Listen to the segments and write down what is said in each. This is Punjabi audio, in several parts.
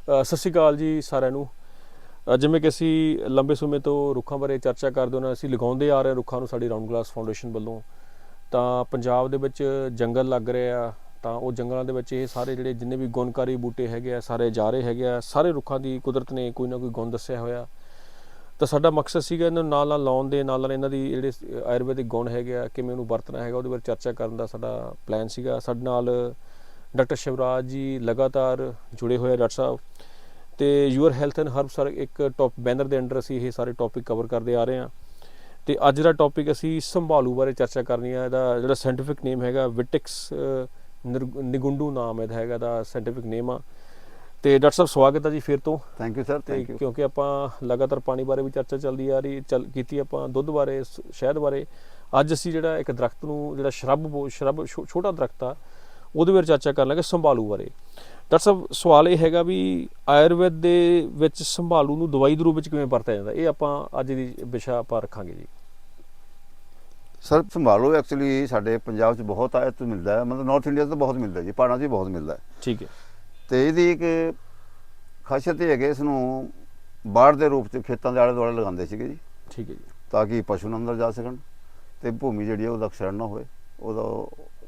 ਸਤਿ ਸ਼੍ਰੀ ਅਕਾਲ ਜੀ ਸਾਰਿਆਂ ਨੂੰ। ਜਿਵੇਂ ਕਿ ਅਸੀਂ ਲੰਬੇ ਸਮੇਂ ਤੋਂ ਰੁੱਖਾਂ ਬਾਰੇ ਚਰਚਾ ਕਰਦੇ ਹਾਂ, ਅਸੀਂ ਲਗਾਉਂਦੇ ਆ ਰਹੇ ਰੁੱਖਾਂ ਨੂੰ ਸਾਡੀ ਰਾਉਂਡ ਗਲਾਸ ਫਾਊਂਡੇਸ਼ਨ ਵੱਲੋਂ। ਤਾਂ ਪੰਜਾਬ ਦੇ ਵਿੱਚ ਜੰਗਲ ਲੱਗ ਰਹੇ ਆ, ਤਾਂ ਉਹ ਜੰਗਲਾਂ ਦੇ ਵਿੱਚ ਇਹ ਸਾਰੇ ਜਿਹੜੇ ਜਿੰਨੇ ਵੀ ਗੁਣਕਾਰੀ ਬੂਟੇ ਹੈਗੇ ਆ, ਸਾਰੇ ਜਾ ਰਹੇ ਹੈਗੇ ਆ, ਸਾਰੇ ਰੁੱਖਾਂ ਦੀ ਕੁਦਰਤ ਨੇ ਕੋਈ ਨਾ ਕੋਈ ਗੁਣ ਦੱਸਿਆ ਹੋਇਆ। ਤਾਂ ਸਾਡਾ ਮਕਸਦ ਸੀਗਾ ਇਹਨਾਂ ਨੂੰ ਨਾਲ ਨਾਲ ਲਾਉਣ ਦੇ ਨਾਲ ਨਾਲ ਇਹਨਾਂ ਦੀ ਜਿਹੜੇ ਆਯੁਰਵੈਦਿਕ ਗੁਣ ਹੈਗੇ ਆ, ਕਿਵੇਂ ਉਹਨੂੰ ਵਰਤਣਾ ਹੈਗਾ, ਉਹਦੇ ਬਾਰੇ ਚਰਚਾ ਕਰਨ ਦਾ ਸਾਡਾ ਪਲਾਨ ਸੀਗਾ। ਸਾਡੇ ਨਾਲ ਡਾਕਟਰ ਸ਼ਿਵਰਾਜ ਜੀ ਲਗਾਤਾਰ ਜੁੜੇ ਹੋਏ ਆ ਡਾਕਟਰ ਸਾਹਿਬ ਤੇ your health and herb sir ਇੱਕ ਟੌਪ ਬੈਨਰ ਦੇ ਅੰਡਰ ਅਸੀਂ ਇਹ ਸਾਰੇ ਟੌਪਿਕ ਕਵਰ ਕਰਦੇ ਆ ਰਹੇ ਹਾਂ। ਤੇ ਅੱਜ ਦਾ ਟੌਪਿਕ ਅਸੀਂ ਸੰਭਾਲੂ ਬਾਰੇ ਚਰਚਾ ਕਰਨੀ ਆ। ਇਹਦਾ ਜਿਹੜਾ ਸਾਇੰਟੀਫਿਕ ਨੇਮ ਹੈਗਾ ਵਿਟਿਕਸ ਨਿਗੁੰਡੂ ਨਾਮ ਇਹਦਾ ਹੈਗਾ ਦਾ ਸਾਇੰਟੀਫਿਕ ਨੇਮ ਆ। ਤੇ ਡਾਕਟਰ ਸਾਹਿਬ ਸਵਾਗਤ ਹੈ ਜੀ ਫਿਰ ਤੋਂ। Thank you sir thank you ਕਿਉਂਕਿ ਆਪਾਂ ਲਗਾਤਾਰ ਪਾਣੀ ਬਾਰੇ ਵੀ ਚਰਚਾ ਚੱਲਦੀ ਆ ਰਹੀ ਚੱਲ ਕੀਤੀ ਆਪਾਂ ਦੁੱਧ ਬਾਰੇ ਸ਼ਹਿਦ ਬਾਰੇ। ਅੱਜ ਅਸੀਂ ਜਿਹੜਾ ਇੱਕ ਦਰਖਤ ਨੂੰ ਜਿਹੜਾ ਸ਼ਰਬ ਸ਼ਰਬ ਛੋਟਾ ਦਰਖਤ ਆ ਉਹਦੇ ਬਾਰੇ ਚਰਚਾ ਕਰਨ ਲੱਗੇ ਸੰਭਾਲੂ ਬਾਰੇ। ਡਾਕਟਰ ਸਾਹਿਬ ਸਵਾਲ ਇਹ ਹੈਗਾ ਵੀ ਆਯੁਰਵੈਦ ਦੇ ਵਿੱਚ ਸੰਭਾਲੂ ਨੂੰ ਦਵਾਈ ਦੇ ਰੂਪ ਵਿੱਚ ਕਿਵੇਂ ਵਰਤਿਆ ਜਾਂਦਾ? ਇਹ ਆਪਾਂ ਅੱਜ ਦੀ ਵਿਸ਼ਾ ਆਪਾਂ ਰੱਖਾਂਗੇ ਜੀ। ਸਰ ਸੰਭਾਲੋ ਐਕਚੁਅਲੀ ਸਾਡੇ ਪੰਜਾਬ 'ਚ ਬਹੁਤ ਆਇਤ ਮਿਲਦਾ ਹੈ ਮਤਲਬ ਨਾਰਥ ਇੰਡੀਆ 'ਚ ਤਾਂ ਬਹੁਤ ਮਿਲਦਾ ਜੀ ਪਹਾੜਾਂ 'ਚ ਵੀ ਬਹੁਤ ਮਿਲਦਾ ਹੈ। ਠੀਕ ਹੈ। ਤੇ ਇਹਦੀ ਇੱਕ ਖਾਸੀਅਤ ਇਹ ਹੈ ਕਿ ਇਸ ਨੂੰ ਬਾੜ ਦੇ ਰੂਪ 'ਚ ਖੇਤਾਂ ਦੇ ਆਲੇ ਦੁਆਲੇ ਲਗਾਉਂਦੇ ਸੀਗੇ ਜੀ। ਠੀਕ ਹੈ ਜੀ। ਤਾਂ ਕਿ ਪਸ਼ੂ ਅੰਦਰ ਜਾ ਸਕਣ ਤੇ ਭੂਮੀ ਜਿਹੜੀ ਹੈ ਉਹਦਾ ਖਸਣ ਨਾ ਹੋਵੇ ਉਹਦਾ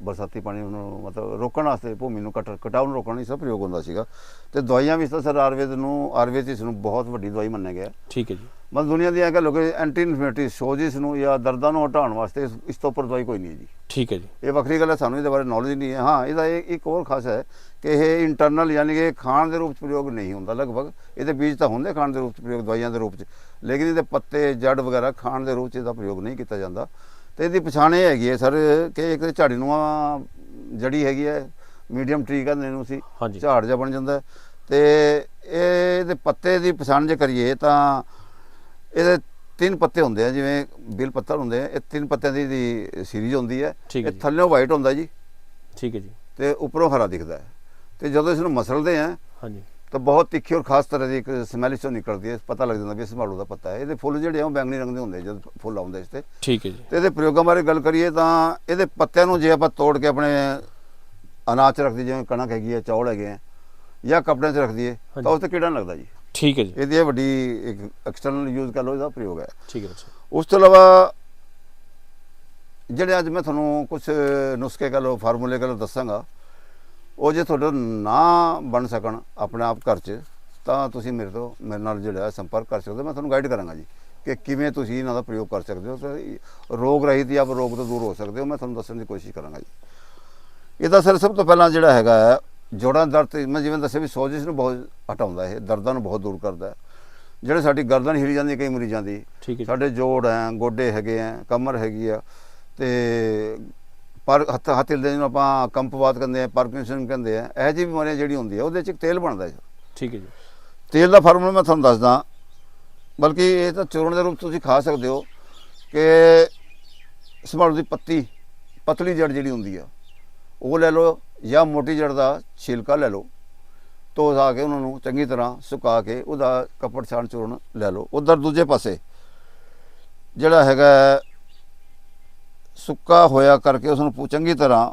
ਬਰਸਾਤੀ ਪਾਣੀ ਉਹਨੂੰ ਮਤਲਬ ਰੋਕਣ ਵਾਸਤੇ ਭੂਮੀ ਨੂੰ ਕਟ ਕਟਾਉ ਨੂੰ ਰੋਕਣ ਲਈ ਸਭ ਪ੍ਰਯੋਗ ਹੁੰਦਾ ਸੀਗਾ। ਤੇ ਦਵਾਈਆਂ ਵੀ ਇਸ ਤਰ੍ਹਾਂ ਸਰ ਆਯੁਰਵੇਦ ਨੂੰ ਆਯੁਰਵੇਦ ਇਸ ਨੂੰ ਬਹੁਤ ਵੱਡੀ ਦਵਾਈ ਮੰਨਿਆ ਗਿਆ। ਠੀਕ ਹੈ ਜੀ। ਮਤਲਬ ਦੁਨੀਆ ਦੀ ਇਹ ਕਹ ਲੋ ਕਿ ਐਂਟੀ ਇਨਫਲੇਮੇਟਰੀ ਸੋਜਿਸ ਨੂੰ ਜਾਂ ਦਰਦਾਂ ਨੂੰ ਹਟਾਉਣ ਵਾਸਤੇ ਇਸ- ਤੋਂ ਉੱਪਰ ਦਵਾਈ ਕੋਈ ਨਹੀਂ ਹੈ ਜੀ। ਠੀਕ ਹੈ ਜੀ। ਇਹ ਵੱਖਰੀ ਗੱਲ ਹੈ ਸਾਨੂੰ ਇਹਦੇ ਬਾਰੇ ਨੌਲੇਜ ਨਹੀਂ ਹੈ। ਹਾਂ ਇਹਦਾ ਇਹ ਇੱਕ ਹੋਰ ਖਾਸ ਹੈ ਕਿ ਇਹ ਇੰਟਰਨਲ ਯਾਨੀ ਕਿ ਖਾਣ ਦੇ ਰੂਪ ਚ ਪ੍ਰਯੋਗ ਨਹੀਂ ਹੁੰਦਾ ਲਗਭਗ। ਇਹਦੇ ਬੀਜ ਤਾਂ ਹੁੰਦੇ ਖਾਣ ਦੇ ਰੂਪ ਚ ਪ੍ਰਯੋਗ ਦਵਾਈਆਂ ਦੇ ਰੂਪ ਚ। ਲੇਕਿਨ ਇਹਦੇ ਪੱਤੇ ਜੜ ਵਗੈਰਾ ਖਾਣ ਦੇ ਰੂਪ ਚ ਇਹਦਾ ਪ੍ਰਯੋਗ ਨਹੀਂ ਕੀਤਾ ਜਾਂਦਾ। ਤੇ ਇਹਦੀ ਪਛਾਣ ਇਹ ਹੈਗੀ ਹੈ ਸਰ ਕਿ ਇੱਕ ਝਾੜੀ ਨੂੰ ਜੜੀ ਹੈਗੀ ਹੈ ਮੀਡੀਅਮ ਟਰੀ ਕਹਿੰਦੇ ਇਹਨੂੰ ਸੀ ਝਾੜ ਜਿਹਾ ਬਣ ਜਾਂਦਾ ਤੇ ਇਹ ਇਹਦੇ ਪੱਤੇ ਦੀ ਪਛਾਣ ਜੇ ਕਰੀਏ ਤਾਂ ਇਹਦੇ ਤਿੰਨ ਪੱਤੇ ਹੁੰਦੇ ਆ ਜਿਵੇਂ ਬਿਲ ਪੱਤਰ ਹੁੰਦੇ ਆ ਇਹ ਤਿੰਨ ਪੱਤਿਆਂ ਦੀ ਦੀ ਸੀਰੀਜ਼ ਹੁੰਦੀ ਹੈ। ਇਹ। ਥੱਲੇੋਂ ਵਾਈਟ ਹੁੰਦਾ ਜੀ। ਠੀਕ ਹੈ ਜੀ। ਤੇ ਉੱਪਰੋਂ ਹਰਾ ਦਿਖਦਾ ਹੈ। ਤੇ ਜਦੋਂ ਇਸ ਨੂੰ ਮਸਲਦੇ ਆ ਹਾਂਜੀ। ਤਾਂ ਬਹੁਤ ਤਿੱਖੀ ਔਰ ਖਾਸ ਤਰ੍ਹਾਂ ਦੀ ਇੱਕ ਸਮੈਲ ਚੋਂ ਨਿਕਲਦੀ ਹੈ ਪਤਾ ਲੱਗ ਜਾਂਦਾ ਵੀ ਇਹ ਸੰਭਾਲੂ ਦਾ ਪੱਤਾ ਹੈ। ਇਹਦੇ ਫੁੱਲ ਜਿਹੜੇ ਆ ਉਹ ਬੈਂਗਣੀ ਰੰਗ ਦੇ ਹੁੰਦੇ ਜਦ ਫੁੱਲ ਆਉਂਦੇ ਇਸ ਤੇ। ਠੀਕ ਹੈ ਜੀ। ਤੇ ਇਹਦੇ ਪ੍ਰਯੋਗਾਂ ਬਾਰੇ ਗੱਲ ਕਰੀਏ ਤਾਂ ਇਹਦੇ ਪੱਤਿਆਂ ਨੂੰ ਜੇ ਆਪਾਂ ਤੋੜ ਕੇ ਆਪਣੇ ਅਨਾਜ 'ਚ ਰੱਖ ਦਈਏ ਜਿਵੇਂ ਕਣਕ ਹੈਗੀ ਹੈ ਚੌਲ ਹੈਗੇ ਆ ਜਾਂ ਕੱਪੜਿਆਂ 'ਚ ਰੱਖ ਦਈਏ। ਤਾਂ ਉਸ ਤੇ ਕੀੜਾ ਨਹੀਂ ਲੱਗਦਾ ਜੀ। ਠੀਕ ਹੈ ਜੀ। ਇਹਦੀ ਇਹ ਵੱਡੀ ਇੱਕ ਐਕਸਟਰਨਲ ਯੂਜ਼ ਕਰ ਲਓ ਇਹਦਾ ਪ੍ਰਯੋਗ ਹੈ। ਠੀਕ ਹੈ ਉਸ ਤੋਂ ਇਲਾਵਾ ਜਿਹੜੇ ਅੱਜ ਮੈਂ ਤੁਹਾਨੂੰ ਕੁਝ ਨੁਸਖੇ ਕਹ ਲਓ ਫਾਰਮੂਲੇ ਕਹ ਲਓ ਦੱਸਾਂਗਾ ਉਹ ਜੇ ਤੁਹਾਡਾ ਨਾ ਬਣ ਸਕਣ ਆਪਣੇ ਆਪ ਘਰ 'ਚ ਤਾਂ ਤੁਸੀਂ ਮੇਰੇ ਤੋਂ ਮੇਰੇ ਨਾਲ ਜਿਹੜਾ ਸੰਪਰਕ ਕਰ ਸਕਦੇ ਹੋ। ਮੈਂ ਤੁਹਾਨੂੰ ਗਾਈਡ ਕਰਾਂਗਾ ਜੀ ਕਿ ਕਿਵੇਂ ਤੁਸੀਂ ਇਹਨਾਂ ਦਾ ਪ੍ਰਯੋਗ ਕਰ ਸਕਦੇ ਹੋ। ਰੋਗ ਰਹਿਤ ਜਾਂ ਰੋਗ ਤੋਂ ਦੂਰ ਹੋ ਸਕਦੇ ਹੋ ਮੈਂ ਤੁਹਾਨੂੰ ਦੱਸਣ ਦੀ ਕੋਸ਼ਿਸ਼ ਕਰਾਂਗਾ ਜੀ। ਇਹਦਾ ਸਰ ਸਭ ਤੋਂ ਪਹਿਲਾਂ ਜਿਹੜਾ ਹੈਗਾ ਹੈ, ਜੋੜਾਂ ਦਰਦ ਮੈਂ ਜਿਵੇਂ ਦੱਸਿਆ ਵੀ ਸੋਜਿਸ ਨੂੰ ਬਹੁਤ ਹਟਾਉਂਦਾ ਇਹ ਦਰਦਾਂ ਨੂੰ ਬਹੁਤ ਦੂਰ ਕਰਦਾ ਹੈ। ਜਿਹੜੇ ਸਾਡੀ ਗਰਦਨ ਹਿਲੀ ਜਾਂਦੀ ਕਈ ਮਰੀਜ਼ਾਂ ਦੀ ਸਾਡੇ ਜੋੜ ਹੈ ਗੋਡੇ ਹੈਗੇ ਆ ਕਮਰ ਹੈਗੀ ਆ ਤੇ ਪਰ ਹੱਥ ਹੱਥ ਹਿਲਦੇ ਜਿਹਨੂੰ ਆਪਾਂ ਕੰਪਵਾਤ ਕਹਿੰਦੇ ਆ ਪਾਰਕਿੰਸਨ ਕਹਿੰਦੇ ਆ ਇਹ ਜਿਹੀ ਬਿਮਾਰੀਆਂ ਜਿਹੜੀ ਹੁੰਦੀ ਆ ਉਹਦੇ ਚ ਤੇਲ ਬਣਦਾ ਹੈ ਠੀਕ ਹੈ ਜੀ। ਤੇਲ ਦਾ ਫਾਰਮੂਲਾ ਮੈਂ ਤੁਹਾਨੂੰ ਦੱਸਦਾ ਬਲਕਿ ਇਹ ਤਾਂ ਚੂਰਨ ਦੇ ਰੂਪ ਤੁਸੀਂ ਖਾ ਸਕਦੇ ਹੋ ਕਿ ਸੰਭਾਲੂ ਦੀ ਪੱਤੀ ਪਤਲੀ ਜੜ ਜਿਹੜੀ ਹੁੰਦੀ ਆ ਉਹ ਲੈ ਲਓ ਜਾਂ ਮੋਟੀ ਜੜ ਦਾ ਛਿਲਕਾ ਲੈ ਲਓ ਧੋ ਧਾ ਕੇ ਉਹਨਾਂ ਨੂੰ ਚੰਗੀ ਤਰ੍ਹਾਂ ਸੁਕਾ ਕੇ ਉਹਦਾ ਕੱਪੜ ਛਾਣ ਚੂਰਨ ਲੈ ਲਓ। ਉਧਰ ਦੂਜੇ ਪਾਸੇ ਜਿਹੜਾ ਹੈਗਾ ਹੈ, ਸੁੱਕਾ ਹੋਇਆ ਕਰਕੇ ਉਸ ਨੂੰ ਪੂ- ਚੰਗੀ ਤਰ੍ਹਾਂ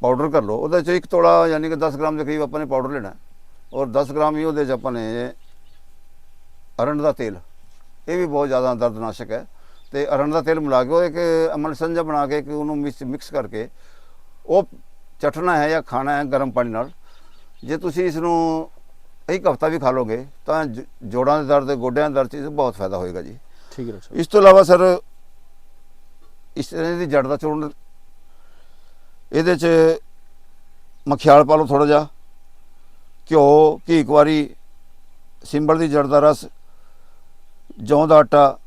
ਪਾਊਡਰ ਕਰ ਲਓ। ਉਹਦੇ ਚ ਇੱਕ ਤੋਲਾ ਯਾਨੀ ਕਿ 10 ਗ੍ਰਾਮ ਦੇ ਕਰੀਬ ਆਪਾਂ ਨੇ ਪਾਊਡਰ ਲੈਣਾ। ਔਰ 10 ਗ੍ਰਾਮ ਹੀ ਉਹਦੇ ਚ ਆਪਾਂ ਨੇ ਅਰੰਡ ਦਾ ਤੇਲ। ਇਹ ਵੀ ਬਹੁਤ ਜ਼ਿਆਦਾ ਦਰਦਨਾਸ਼ਕ ਹੈ। ਤੇ ਅਰੰਡ ਦਾ ਤੇਲ ਮਿਲਾ ਕੇ ਉਹ ਇੱਕ ਅਮਲ ਸੰਜਾ ਬਣਾ ਕੇ ਕਿ ਉਹਨੂੰ ਮਿਕਸ ਮਿਕਸ ਕਰਕੇ ਉਹ ਚਟਣਾ ਹੈ ਜਾਂ ਖਾਣਾ ਹੈ ਗਰਮ ਪਾਣੀ ਨਾਲ। ਜੇ ਤੁਸੀਂ ਇਸ ਨੂੰ ਇੱਕ ਹਫਤਾ ਵੀ ਖਾ ਲੋਗੇ ਤਾਂ ਜੋੜਾਂ ਦੇ ਦਰਦ ਗੋਡਿਆਂ ਦੇ ਦਰਦ 'ਚ ਬਹੁਤ ਫਾਇਦਾ ਹੋਏਗਾ ਜੀ। ਠੀਕ ਹੈ ਇਸ ਤੋਂ ਇਲਾਵਾ ਸਰ ਇਸ ਤਰ੍ਹਾਂ ਦੀ ਜੜ ਦਾ ਚੂਰਨ। ਇਹਦੇ 'ਚ ਮਖਿਆਲ ਪਾ ਲਓ ਥੋੜਾ ਜਿਹਾ। ਘਿਓ ਘੀ ਕੁਆਰੀ ਸਿੰਬਲ ਦੀ ਜੜ ਦਾ ਰਸ, ਜੌਂ ਦਾ ਆਟਾ,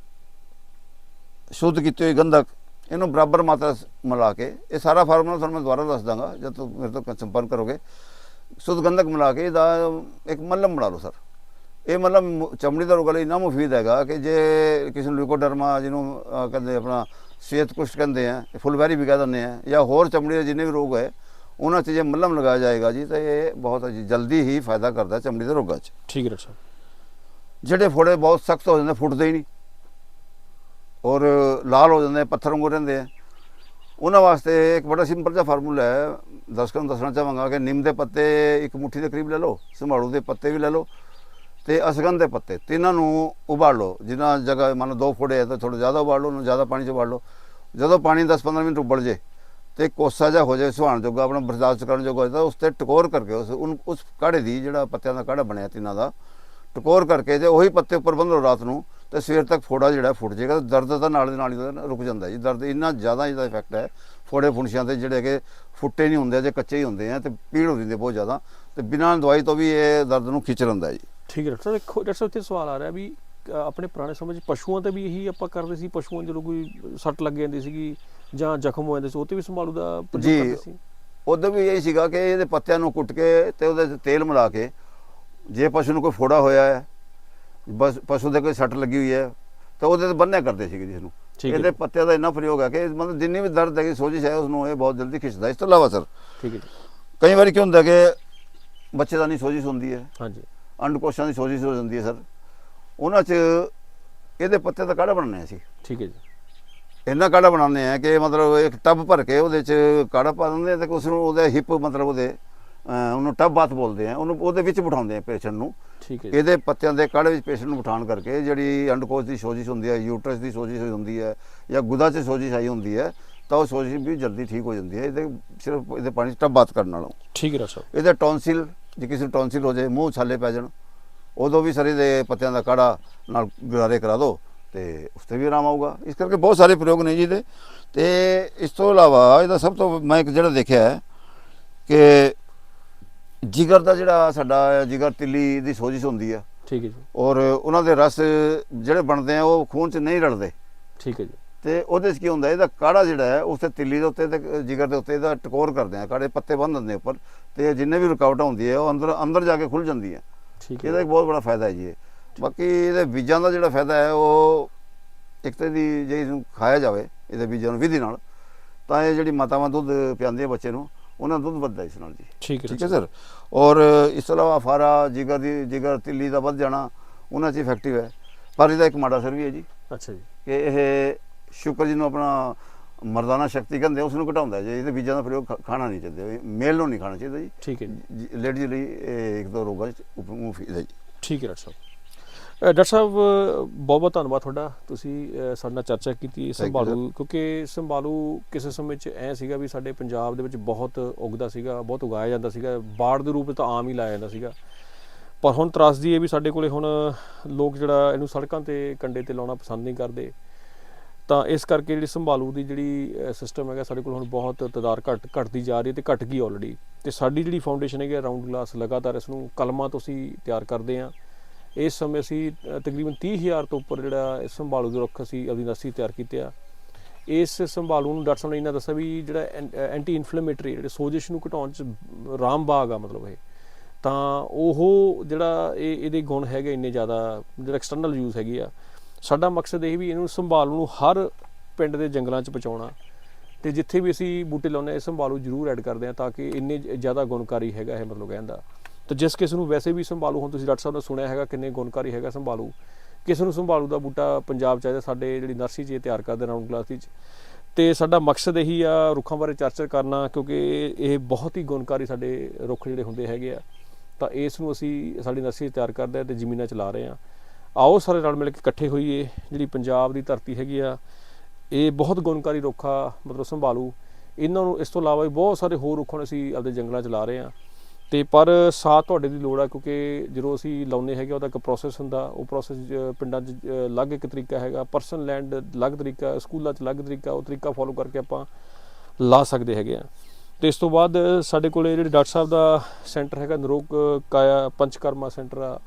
ਸ਼ੁੱਧ ਕੀਤੀ ਹੋਈ ਗੰਧਕ, ਇਹਨੂੰ ਬਰਾਬਰ ਮਾਤਰਾ ਮਿਲਾ ਕੇ, ਇਹ ਸਾਰਾ ਫਾਰਮੂਲਾ ਤੁਹਾਨੂੰ ਮੈਂ ਦੁਬਾਰਾ ਦੱਸ ਦਾਂਗਾ, ਜਦ ਤੁਸੀਂ ਮੇਰੇ ਤੋਂ ਸੰਪਰਕ ਕਰੋਗੇ। ਸ਼ੁੱਧ ਗੰਧਕ ਮਿਲਾ ਕੇ ਇਹਦਾ ਇੱਕ ਮੱਲਮ ਬਣਾ ਲਓ ਸਰ। ਇਹ ਮਤਲਬ ਚਮੜੀ ਦਾ ਰੋਗ ਲਈ ਇੰਨਾ ਮੁਫੀਦ ਹੈਗਾ ਕਿ ਜੇ ਕਿਸੇ ਨੂੰ ਲਿਊਕੋਡਰਮਾ ਜਿਹਨੂੰ ਕਹਿੰਦੇ ਆਪਣਾ ਸਵੇਤ ਕੁਸ਼ਟ ਕਹਿੰਦੇ ਆ ਫੁੱਲਵੈਰੀ ਵੀ ਕਹਿ ਦਿੰਦੇ ਆ ਜਾਂ ਹੋਰ ਚਮੜੀ ਦੇ ਜਿੰਨੇ ਵੀ ਰੋਗ ਹੈ ਉਹਨਾਂ 'ਚ ਜੇ ਮੱਲਮ ਲਗਾਇਆ ਜਾਏਗਾ ਜੀ ਤਾਂ ਇਹ ਬਹੁਤ ਜਲਦੀ ਹੀ ਫਾਇਦਾ ਕਰਦਾ ਚਮੜੀ ਦੇ ਰੋਗਾਂ 'ਚ। ਠੀਕ ਹੈ ਡਾਕਟਰ ਜਿਹੜੇ ਫੋੜੇ ਬਹੁਤ ਸਖਤ ਹੋ ਜਾਂਦੇ ਫੁੱਟਦੇ ਹੀ ਨਹੀਂ। ਔਰ ਲਾਲ ਹੋ ਜਾਂਦੇ ਪੱਥਰ ਵਾਂਗੂ ਰਹਿੰਦੇ ਆ। ਉਹਨਾਂ ਵਾਸਤੇ ਇੱਕ ਬੜਾ ਸਿੰਪਲ ਜਿਹਾ ਫਾਰਮੂਲਾ ਹੈ ਦਰਸ਼ਕਾਂ ਨੂੰ ਦੱਸਣਾ ਚਾਹਾਂਗਾ ਕਿ ਨਿੰਮ ਦੇ ਪੱਤੇ ਇੱਕ ਮੁੱਠੀ ਦੇ ਕਰੀਬ ਲੈ ਲਓ ਸੰਭਾੜੂ ਦੇ ਪੱਤੇ ਵੀ ਲੈ ਲਓ ਤੇ ਅਸਗੰਧ ਦੇ ਪੱਤੇ ਤਿੰਨਾਂ ਨੂੰ ਉਬਾਲ ਲਓ। ਜਿੰਨਾ ਜਗ੍ਹਾ ਮੰਨ ਲਓ ਦੋ ਫੁੱਟ ਹੈ ਤਾਂ ਥੋੜਾ ਜ਼ਿਆਦਾ ਉਬਾਲ ਲਓ, ਉਹਨੂੰ ਜ਼ਿਆਦਾ ਪਾਣੀ 'ਚ ਉਬਾਲ ਲਓ। ਜਦੋਂ ਪਾਣੀ 10-15 ਮਿੰਟ ਉਬਲ ਜੇ ਤੇ ਕੋਸਾ ਜਿਹਾ ਹੋ ਜਾਏ, ਸੁਹਾਣ ਜੋਗਾ, ਆਪਣਾ ਬਰਦਾਸ਼ਤ ਕਰਨ ਜੋਗਾ ਹੋ ਜਾਏ ਉਸ ਤੇ ਟਕੋਰ ਕਰਕੇ ਉਸ ਉਨ- ਉਸ ਕਾੜੇ ਦੀ ਜਿਹੜਾ ਪੱਤਿਆਂ ਦਾ ਕਾੜਾ ਬਣਿਆ ਤਿੰਨਾਂ ਦਾ, ਟਕੋਰ ਕਰਕੇ ਜੇ ਉਹੀ ਪੱਤੇ ਉੱਪਰ ਬੰਨ ਲਓ ਰਾਤ ਨੂੰ ਤੇ ਸਵੇਰ ਤੱਕ ਫੋੜਾ ਜਿਹੜਾ ਫੁੱਟ ਜਾਏਗਾ ਤੇ ਦਰਦ ਤਾਂ ਨਾਲ ਦੇ ਨਾਲ ਹੀ ਰੁਕ ਜਾਂਦਾ ਜੀ। ਦਰਦ ਇੰਨਾ ਜ਼ਿਆਦਾ ਇਹਦਾ ਇਫੈਕਟ ਹੈ, ਫੋੜੇ ਫੁੰਸ਼ਿਆਂ ਤੇ ਜਿਹੜੇ ਕਿ ਫੁੱਟੇ ਨਹੀਂ ਹੁੰਦੇ ਜੇ ਕੱਚੇ ਹੀ ਹੁੰਦੇ ਆ ਤੇ ਪੀੜ ਹੋ ਜਾਂਦੀ ਹੈ ਬਹੁਤ ਜ਼ਿਆਦਾ ਤੇ ਬਿਨਾਂ ਦਵਾਈ ਤੋਂ ਵੀ ਇਹ ਦਰਦ ਨੂੰ ਖਿੱਚ ਲੈਂਦਾ ਜੀ। ਠੀਕ ਹੈ ਡਾਕਟਰ ਦੇਖੋ ਡਾਕਟਰ ਇੱਥੇ ਸਵਾਲ ਆ ਰਿਹਾ ਵੀ ਆਪਣੇ ਪੁਰਾਣੇ ਸਮੇਂ 'ਚ ਪਸ਼ੂਆਂ ਤੇ ਵੀ ਇਹੀ ਆਪਾਂ ਕਰਦੇ ਸੀ ਪਸ਼ੂਆਂ ਜਦੋਂ ਕੋਈ ਸੱਟ ਲੱਗ ਜਾਂਦੀ ਸੀਗੀ ਜਾਂ ਜ਼ਖਮ ਹੋ ਜਾਂਦੇ ਸੀ ਉਹ ਤੇ ਵੀ ਸੰਭਾਲੂ ਦਾ ਪ੍ਰਯੋਗ। ਕਰਦੇ ਸੀ? ਉਦੋਂ ਵੀ ਇਹੀ ਸੀਗਾ ਕਿ ਇਹਦੇ ਪੱਤਿਆਂ ਨੂੰ ਕੁੱਟ ਕੇ ਤੇ ਉਹਦੇ 'ਚ ਤੇਲ ਮਿਲਾ ਕੇ ਜੇ ਪਸ਼ੂ ਨੂੰ ਕੋਈ ਫੋੜਾ ਹੋਇਆ ਹੈ ਬਸ ਪਸ਼ੂ ਦੇ ਕੋਈ ਸੱਟ ਲੱਗੀ ਹੋਈ ਹੈ ਤਾਂ ਉਹਦੇ ਤੇ ਬੰਨਿਆ ਕਰਦੇ ਸੀਗੇ ਜਿਸ ਨੂੰ ਇਹਦੇ। ਪੱਤਿਆਂ ਦਾ ਇੰਨਾ ਪ੍ਰਯੋਗ ਹੈ ਕਿ ਮਤਲਬ ਜਿੰਨੀ ਵੀ ਦਰਦ ਹੈਗੀ ਸੋਜਿਸ਼ ਹੈ ਉਸ ਨੂੰ ਇਹ ਬਹੁਤ ਜਲਦੀ ਖਿੱਚਦਾ ਇਸ ਤੋਂ ਇਲਾਵਾ ਸਰ ਠੀਕ ਹੈ ਕਈ ਵਾਰੀ ਕੀ ਹੁੰਦਾ ਕਿ ਬੱਚੇ ਦਾ ਨਹੀਂ ਸੋਜਿਸ਼ ਹੁੰਦੀ ਹੈ। ਹਾਂਜੀ। ਅੰਡਕੋਸ਼ਾਂ ਦੀ ਸੋਜਿਸ਼ ਹੋ ਜਾਂਦੀ ਹੈ ਸਰ। ਉਹਨਾਂ 'ਚ ਇਹਦੇ ਪੱਤੇ ਦਾ ਕਾੜਾ ਬਣਾਉਂਦੇ ਅਸੀਂ? ਠੀਕ ਹੈ ਜੀ। ਇੰਨਾ ਕਾੜਾ ਬਣਾਉਂਦੇ ਆ ਕਿ ਮਤਲਬ ਇੱਕ ਟੱਬ ਭਰ ਕੇ ਉਹਦੇ 'ਚ ਕਾੜਾ ਪਾ ਦਿੰਦੇ ਤੇ ਉਸ ਨੂੰ ਉਹਦੇ ਹਿੱਪ ਮਤਲਬ ਉਹਦੇ ਉਹਨੂੰ ਟੱਬ ਬਾਤ ਬੋਲਦੇ ਆ। ਉਹਨੂੰ ਉਹਦੇ ਵਿੱਚ ਬਿਠਾਉਂਦੇ ਆ ਪੇਸ਼ੈਂਟ ਨੂੰ। ਠੀਕ ਹੈ ਇਹਦੇ ਪੱਤਿਆਂ ਦੇ ਕਾੜੇ ਵਿੱਚ ਪੇਸ਼ੈਂਟ ਨੂੰ ਬਿਠਾਉਣ ਕਰਕੇ ਜਿਹੜੀ ਅੰਡਕੋਸ਼ ਦੀ ਸੋਜਿਸ਼ ਹੁੰਦੀ ਹੈ ਯੂਟਰਸ ਦੀ ਸੋਜਿਸ਼ ਹੁੰਦੀ ਹੈ ਜਾਂ ਗੁਦਾ 'ਚ ਸੋਜਿਸ਼ ਆਈ ਹੁੰਦੀ ਹੈ ਤਾਂ ਉਹ ਸੋਜਿਸ਼ ਵੀ ਜਲਦੀ ਠੀਕ ਹੋ ਜਾਂਦੀ ਹੈ। ਇਹਦੇ ਸਿਰਫ ਇਹਦੇ ਪਾਣੀ 'ਚ ਟੱਬ ਬਾਤ ਕਰਨ ਨਾਲੋਂ। ਠੀਕ ਹੈ ਸਾਹਿਬ। ਇਹਦੇ ਟੌਨਸਿਲ ਜੇ ਕਿਸੇ ਨੂੰ ਟੌਨਸਿਲ ਹੋ ਜਾਏ ਮੂੰਹ ਛਾਲੇ ਪੈ ਜਾਣ ਉਦੋਂ ਵੀ ਸਰੀ ਦੇ ਪੱਤਿਆਂ ਦਾ ਕਾੜਾ ਨਾਲ ਗਰਾਰੇ ਕਰਾ ਦਿਓ ਤੇ ਉਸ ਤੇ ਵੀ ਆਰਾਮ ਆਊਗਾ। ਇਸ ਕਰਕੇ ਬਹੁਤ ਸਾਰੇ ਪ੍ਰਯੋਗ ਨੇ ਜੀ ਇਹਦੇ। ਤੇ ਇਸ ਤੋਂ ਇਲਾਵਾ ਇਹਦਾ ਸਭ ਤੋਂ ਮੈਂ ਇੱਕ ਜਿਹੜਾ ਦੇਖਿਆ ਹੈ ਕਿ ਜਿਗਰ ਦਾ ਜਿਹੜਾ ਸਾਡਾ ਜਿਗਰ ਤਿੱਲੀ ਦੀ ਸੋਜਿਸ਼ ਹੁੰਦੀ ਹੈ ਠੀਕ ਹੈ ਜੀ। ਔਰ ਉਹਨਾਂ ਦੇ ਰਸ ਜਿਹੜੇ ਬਣਦੇ ਆ ਉਹ ਖੂਨ 'ਚ ਨਹੀਂ ਰਲਦੇ। ਠੀਕ ਹੈ ਜੀ। ਤੇ ਉਹਦੇ 'ਚ ਕੀ ਹੁੰਦਾ ਇਹਦਾ ਕਾੜਾ ਜਿਹੜਾ ਹੈ ਉਸ ਤੇ ਤਿੱਲੀ ਦੇ ਉੱਤੇ ਤੇ ਜਿਗਰ ਦੇ ਉੱਤੇ ਇਹਦਾ ਟਕੋਰ ਕਰਦੇ ਆ ਕਾੜੇ ਪੱਤੇ ਬੰਨ ਦਿੰਦੇ ਉੱਪਰ ਤੇ ਜਿੰਨੇ ਵੀ ਰੁਕਾਵਟਾਂ ਹੁੰਦੀ ਹੈ ਉਹ ਅੰਦਰ ਅੰਦਰ ਜਾ ਕੇ ਖੁੱਲ ਜਾਂਦੀ ਹੈ। ਠੀਕ ਹੈ। ਇਹਦਾ ਇੱਕ ਬਹੁਤ ਬੜਾ ਫਾਇਦਾ ਹੈ ਜੀ ਬਾਕੀ ਇਹਦੇ ਬੀਜਾਂ ਦਾ ਜਿਹੜਾ ਫਾਇਦਾ ਹੈ ਉਹ ਇੱਕ ਤੇ ਦੀ ਜੇ ਇਹਨੂੰ ਖਾਇਆ ਜਾਵੇ ਇਹਦੇ ਬੀਜਾਂ ਨੂੰ ਵਿਧੀ ਨਾਲ ਤਾਂ ਇਹ ਜਿਹੜੀ ਮਾਤਾਵਾਂ ਦੁੱਧ ਪਿਆਉਂਦੀਆਂ ਬੱਚੇ ਨੂੰ ਉਹਨਾਂ ਦਾ ਦੁੱਧ ਵੱਧਦਾ ਇਸ ਨਾਲ ਜੀ। ਠੀਕ ਹੈ ਠੀਕ ਹੈ ਸਰ। ਔਰ ਇਸ ਤੋਂ ਇਲਾਵਾ ਫਾਰਾ ਜਿਗਰ ਦੀ ਜਿਗਰ ਤਿੱਲੀ ਦਾ ਵੱਧ ਜਾਣਾ ਉਹਨਾਂ 'ਚ ਇਫੈਕਟਿਵ ਹੈ। ਪਰ ਇਹਦਾ ਇੱਕ ਮਾੜਾ ਅਸਰ ਵੀ ਹੈ ਜੀ। ਅੱਛਾ ਜੀ। ਕਿ ਇਹ ਸ਼ੁਕਰ ਜੀ ਨੂੰ ਆਪਣਾ ਮਰਦਾਨਾ ਸ਼ਕਤੀ ਕਹਿੰਦੇ ਉਸ ਨੂੰ ਘਟਾਉਂਦਾ ਜੀ ਇਹਦੇ ਬੀਜਾਂ ਦਾ ਪ੍ਰਯੋਗ ਖਾ- ਖਾਣਾ ਨਹੀਂ ਚਾਹੀਦਾ। ਮੇਲ ਨੂੰ ਨਹੀਂ ਖਾਣਾ ਚਾਹੀਦਾ ਜੀ। ਠੀਕ ਹੈ ਜੀ। ਲੇਡੀ ਲਈ ਇਹ ਇੱਕ ਦੋ ਰੋਗਾਂ 'ਚ ਉਪ- ਮੁਫੀਦ ਹੈ ਜੀ। ਠੀਕ ਹੈ ਡਾਕਟਰ ਸਾਹਿਬ। ਅ, ਡਾਕਟਰ ਸਾਹਿਬ ਬਹੁਤ ਬਹੁਤ ਧੰਨਵਾਦ ਤੁਹਾਡਾ। ਤੁਸੀਂ ਅ, ਸਾਡੇ ਨਾਲ ਚਰਚਾ ਕੀਤੀ you, ਸੰਭਾਲੂ ਕਿਉਂਕਿ ਸੰਭਾਲੂ ਕਿਸੇ ਸਮੇਂ 'ਚ ਐ ਸੀਗਾ ਵੀ ਸਾਡੇ ਪੰਜਾਬ ਦੇ ਵਿੱਚ ਬਹੁਤ ਉਗਦਾ ਸੀਗਾ ਬਹੁਤ ਉਗਾਇਆ ਜਾਂਦਾ ਸੀਗਾ। ਬਾੜ ਦੇ ਰੂਪ ਵਿੱਚ ਤਾਂ ਆਮ ਹੀ ਲਾਇਆ ਜਾਂਦਾ ਸੀਗਾ। ਪਰ ਹੁਣ ਤਰਾਸਦੀ ਇਹ ਵੀ ਸਾਡੇ ਕੋਲੇ ਹੁਣ ਲੋਕ ਜਿਹੜਾ ਇਹਨੂੰ ਸੜਕਾਂ ਤੇ ਕੰਡੇ ਤੇ ਲਾਉਣਾ ਪਸੰਦ ਨਹੀਂ ਕਰਦੇ। ਤਾਂ ਇਸ ਕਰਕੇ ਜਿਹੜੀ ਸੰਭਾਲੂ ਦੀ ਜਿਹੜੀ ਸਿਸਟਮ ਹੈਗਾ ਸਾਡੇ ਕੋਲ ਹੁਣ ਬਹੁਤ ਤਦਾਰ ਘਟ ਘਟਦੀ ਜਾ ਰਹੀ ਹੈ ਤੇ ਘਟ ਗਈ ਆਲਰੇਡੀ ਤੇ ਸਾਡੀ ਜਿਹੜੀ ਫਾਊਂਡੇਸ਼ਨ ਹੈਗੀ ਰਾਉਂਡ ਗਲਾਸ ਲਗਾਤਾਰ ਇਸ ਨੂੰ ਕਲਮਾਂ ਤੋਂ ਅਸੀਂ ਤਿਆਰ ਕਰਦੇ ਹਾਂ। ਇਸ ਸਮੇਂ ਅਸੀਂ ਅ, ਤਕਰੀਬਨ 30000 ਤੋਂ ਉੱਪਰ ਜਿਹੜਾ ਇਸ ਸੰਭਾਲੂ ਦੇ ਰੁੱਖ ਅਸੀਂ ਆਪਣੀ ਨਰਸਰੀ ਤਿਆਰ ਕੀਤੇ ਆ। ਇਸ ਸੰਭਾਲੂ ਨੂੰ ਡਾਕਟਰ ਸਾਹਿਬ ਨੇ ਇਹਨਾਂ ਦੱਸਿਆ ਵੀ ਜਿਹੜਾ ਐਂਟੀ ਇਨਫਲੇਮੇਟਰੀ ਜਿਹੜੇ ਸੋਜਿਸ਼ ਨੂੰ ਘਟਾਉਣ ਚ ਰਾਮਬਾਗ ਆ ਮਤਲਬ ਇਹ। ਤਾਂ ਉਹ ਜਿਹੜਾ ਇਹ ਇਹਦੇ ਗੁਣ ਹੈਗੇ ਇੰਨੇ ਜ਼ਿਆਦਾ ਜਿਹੜਾ ਐਕਸਟਰਨਲ ਯੂਜ਼ ਹੈਗੀ ਆ। ਸਾਡਾ ਮਕਸਦ ਇਹ ਵੀ ਇਹਨੂੰ ਸੰਭਾਲੂ ਨੂੰ ਹਰ ਪਿੰਡ ਦੇ ਜੰਗਲਾਂ 'ਚ ਪਹੁੰਚਾਉਣਾ। ਤੇ ਜਿੱਥੇ ਵੀ ਅਸੀਂ ਬੂਟੇ ਲਾਉਂਦੇ ਹਾਂ, ਇਹ ਸੰਭਾਲੂ ਜ਼ਰੂਰ ਐਡ ਕਰਦੇ ਹਾਂ ਤਾਂ ਕਿ ਇੰਨੇ ਜ਼ਿਆਦਾ ਗੁਣਕਾਰੀ ਹੈਗਾ ਇਹ ਮਤਲਬ ਕਹਿੰਦਾ ਤੇ ਜਿਸ ਕਿਸ ਨੂੰ ਵੈਸੇ ਵੀ ਸੰਭਾਲੂ, ਹੁਣ ਤੁਸੀਂ ਡਾਕਟਰ ਸਾਹਿਬ ਦਾ ਸੁਣਿਆ ਹੈਗਾ ਕਿੰਨੇ ਗੁਣਕਾਰੀ ਹੈਗਾ ਸੰਭਾਲੂ। ਕਿਸ ਨੂੰ ਸੰਭਾਲੂ ਦਾ ਬੂਟਾ ਪੰਜਾਬ ਚਾਹੀਦਾ ਸਾਡੇ ਜਿਹੜੀ ਨਰਸਰੀ 'ਚ ਇਹ ਤਿਆਰ ਕਰਦੇ ਰਾਉਂਡ ਗਲਾਸ 'ਚ। ਤੇ ਸਾਡਾ ਮਕਸਦ ਇਹੀ ਆ ਰੁੱਖਾਂ ਬਾਰੇ ਚਰਚਾ ਕਰਨਾ ਕਿਉਂਕਿ ਇਹ ਬਹੁਤ ਹੀ ਗੁਣਕਾਰੀ ਸਾਡੇ ਰੁੱਖ ਜਿਹੜੇ ਹੁੰਦੇ ਹੈਗੇ ਆ। ਤਾਂ ਇਸ ਨੂੰ ਅਸੀਂ ਸਾਡੀ ਨਰਸਰੀ 'ਚ ਤਿਆਰ ਕਰਦੇ ਆ ਤੇ ਜ਼ਮੀਨਾਂ 'ਚ ਲਾ ਰਹੇ ਆ ਆਓ ਸਾਰੇ ਰਲ ਮਿਲ ਕੇ ਇਕੱਠੇ ਹੋਈਏ, ਜਿਹੜੀ ਪੰਜਾਬ ਦੀ ਧਰਤੀ ਹੈਗੀ ਆ, ਇਹ ਬਹੁਤ ਗੁਣਕਾਰੀ ਰੁੱਖ ਆ ਮਤਲਬ ਸੰਭਾਲੂ। ਇਹਨਾਂ ਨੂੰ ਇਸ ਤੋਂ ਇਲਾਵਾ ਵੀ ਬਹੁਤ ਸਾਰੇ ਹੋਰ ਰੁੱਖਾਂ ਨੂੰ ਅਸੀਂ ਆਪਦੇ ਜੰਗਲਾਂ 'ਚ ਲਾ ਰਹੇ ਆ ਤੇ ਪਰ ਸਾਥ ਤੁਹਾਡੇ ਦੀ ਲੋੜ ਆ, ਕਿਉਂਕਿ ਜਦੋਂ ਅਸੀਂ ਲਾਉਨੇ ਹੈਗੇ ਉਹਦਾ ਇੱਕ ਪ੍ਰੋਸੈਸ ਹੁੰਦਾ। ਉਹ ਪ੍ਰੋਸੈਸ ਪਿੰਡਾਂ 'ਚ ਅਲੱਗ ਇੱਕ ਤਰੀਕਾ ਹੈਗਾ। ਪਰਸਨਲ ਲੈਂਡ ਅਲੱਗ ਤਰੀਕਾ, ਸਕੂਲਾਂ 'ਚ ਅਲੱਗ ਤਰੀਕਾ, ਉਹ ਤਰੀਕਾ ਫੋਲੋ ਕਰਕੇ ਆਪਾਂ ਲਾ ਸਕਦੇ ਹੈਗੇ ਆ। ਤੇ ਇਸ ਤੋਂ ਬਾਅਦ ਸਾਡੇ ਕੋਲੇ ਜਿਹੜੇ ਡਾਕਟਰ ਸਾਹਿਬ ਦਾ ਸੈਂਟਰ ਹੈਗਾ, ਨਰੋਗ ਕਾਇਆ ਪੰਚਕਰਮਾ ਸੈਂਟਰ ਆ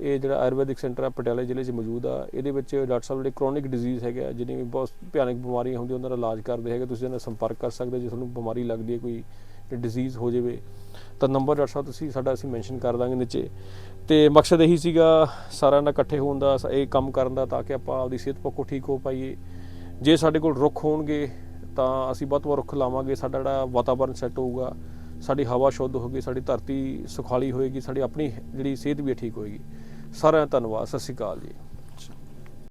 ਇਹ ਜਿਹੜਾ ਆਯੁਰਵੈਦਿਕ ਸੈਂਟਰ ਆ ਪਟਿਆਲਾ ਜ਼ਿਲ੍ਹੇ 'ਚ ਮੌਜੂਦ ਆ। ਇਹਦੇ ਵਿੱਚ ਡਾਕਟਰ ਸਾਹਿਬ, ਜਿਹੜੇ ਕ੍ਰੋਨਿਕ ਡਿਜ਼ੀਜ਼ ਹੈਗਾ ਆ ਜਿਹਨੇ ਵੀ ਬਹੁਤ ਭਿਆਨਕ ਬਿਮਾਰੀਆਂ ਹੁੰਦੀਆਂ, ਉਹਨਾਂ ਦਾ ਇਲਾਜ ਕਰਦੇ ਹੈਗੇ। ਤੁਸੀਂ ਇਹਨਾਂ ਨਾਲ ਸੰਪਰਕ ਕਰ ਸਕਦੇ ਜੇ ਤੁਹਾਨੂੰ ਬਿਮਾਰੀ ਲੱਗਦੀ ਹੈ, ਕੋਈ ਡਿਜ਼ੀਜ਼ ਹੋ ਜਾਵੇ। ਤਾਂ ਨੰਬਰ ਡਾਕਟਰ ਸਾਹਿਬ, ਤੁਸੀਂ ਸਾਡਾ ਅਸੀਂ ਮੈਂਸ਼ਨ ਕਰ ਦਾਂਗੇ ਨੀਚੇ। ਤੇ ਮਕਸਦ ਇਹੀ ਸੀਗਾ ਸਾਰਿਆਂ ਨਾਲ ਇਕੱਠੇ ਹੋਣ ਦਾ, ਇਹ ਕੰਮ ਕਰਨ ਦਾ, ਤਾਂ ਕਿ ਆਪਾਂ ਆਪਦੀ ਸਿਹਤ ਪੱਖੋਂ ਠੀਕ ਹੋ ਪਾਈਏ। ਜੇ ਸਾਡੇ ਕੋਲ ਰੁੱਖ ਹੋਣਗੇ, ਤਾਂ ਅਸੀਂ ਬਹੁਤ ਵਾਰ ਰੁੱਖ ਲਾਵਾਂਗੇ। ਸਾਡਾ ਜਿਹੜਾ ਵਾਤਾਵਰਣ ਸੈੱਟ ਹੋਊਗਾ, ਸਾਡੀ ਹਵਾ ਸ਼ੁੱਧ ਹੋਊਗੀ, ਸਾਡੀ ਧਰਤੀ ਸੁਖਾਲੀ ਹੋਏਗੀ, ਸਾਡੀ ਆਪਣੀ ਜਿਹੜੀ ਸਿਹਤ ਵੀ ਠੀਕ ਹੋਏਗੀ। ਸਾਰਿਆਂ ਦਾ ਧੰਨਵਾਦ ਸਤਿ ਸ਼੍ਰੀ ਅਕਾਲ ਜੀ।